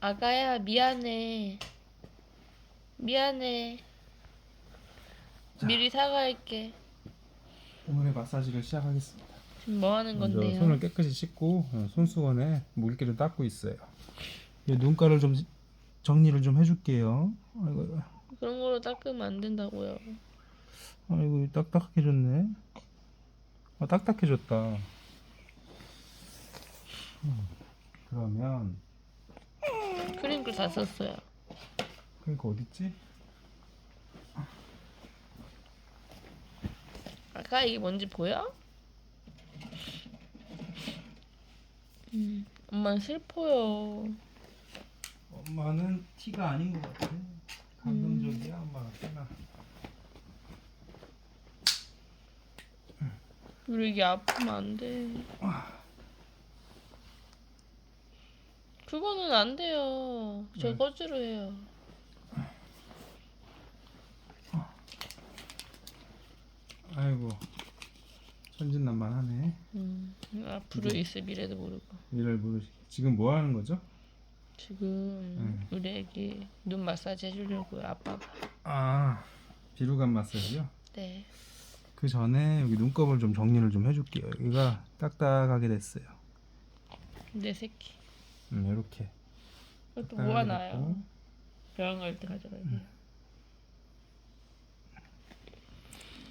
아가야 미안해. 미안해. 미리 사과할게. 오늘의 마사지를 시작하겠습니다. 지금 뭐 하는 먼저 건데요? 손을 깨끗이 씻고 어, 손수건에 물기를 닦고 있어요. 이 눈가를 좀 정리를 좀 해줄게요. 아이고, 그런 걸로 닦으면 안 된다고요. 아이고 딱딱해졌네. 아 딱딱해졌다. 음, 그러면 크림글 다 썼어요. 그러니까 어딨지? 아까 이게 뭔지 보여? 음, 엄마는 슬퍼요. 엄마는 티가 아닌 것 같아. 감동적이야 엄마가 꽤나. 우리 이게 아프면 안 돼. 그거는 안 돼요. 저 왜? 거즈로 해요. 아이고 천진난만하네. 음, 앞으로 있을 미래도 모르고. 이를 모르시. 지금 뭐 하는 거죠? 지금 우리 애기 눈 마사지 해주려고요, 아빠가. 아 비루감 마사지요. 네. 그 전에 여기 눈곱을 좀 정리를 좀 해줄게요. 여기가 딱딱하게 됐어요. 내 새끼. 음, 이렇게. 딱딱하게 모아놔요. 병원 갈 때 가져가야 돼.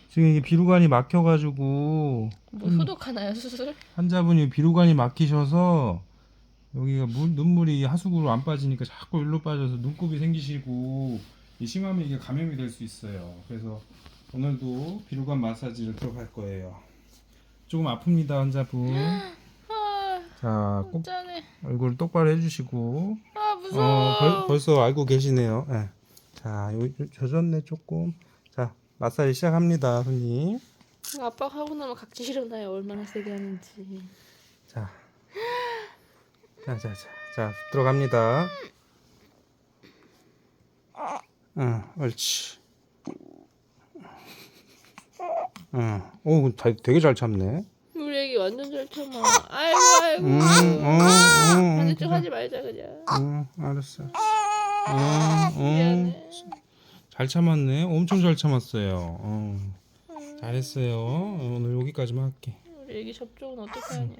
지금 이게 비루관이 막혀가지고 뭐 소독하나요, 수술? 환자분이 비루관이 막히셔서 여기가 물, 눈물이 하수구로 안 빠지니까 자꾸 일로 빠져서 눈곱이 생기시고 이 심하면 이게 감염이 될 수 있어요. 그래서 오늘도 비루관 마사지를 들어갈 거예요. 조금 아픕니다 환자분. 아, 자, 꼭 짠해. 얼굴 똑바로 해주시고. 아, 무서워. 어, 벌, 벌써 알고 계시네요. 예. 자, 요, 요, 젖었네 조금. 자, 마사지 시작합니다, 손님. 아빠가 하고 나면 각질 일어나요. 얼마나 세게 하는지. 자, 자, 자, 자, 자, 들어갑니다. 응, 옳지. 응, 오, 다- 되게 잘 참네. 완전 잘 참아. 아이고, 아이고. 응, 응, 응, 반대쪽 하지 말자, 그냥. 응, 알았어. 응, 응. 미안해. 잘 참았네. 엄청 잘 참았어요. 어. 잘했어요. 오늘 여기까지만 할게. 우리 애기 접촉은 어떻게 하냐.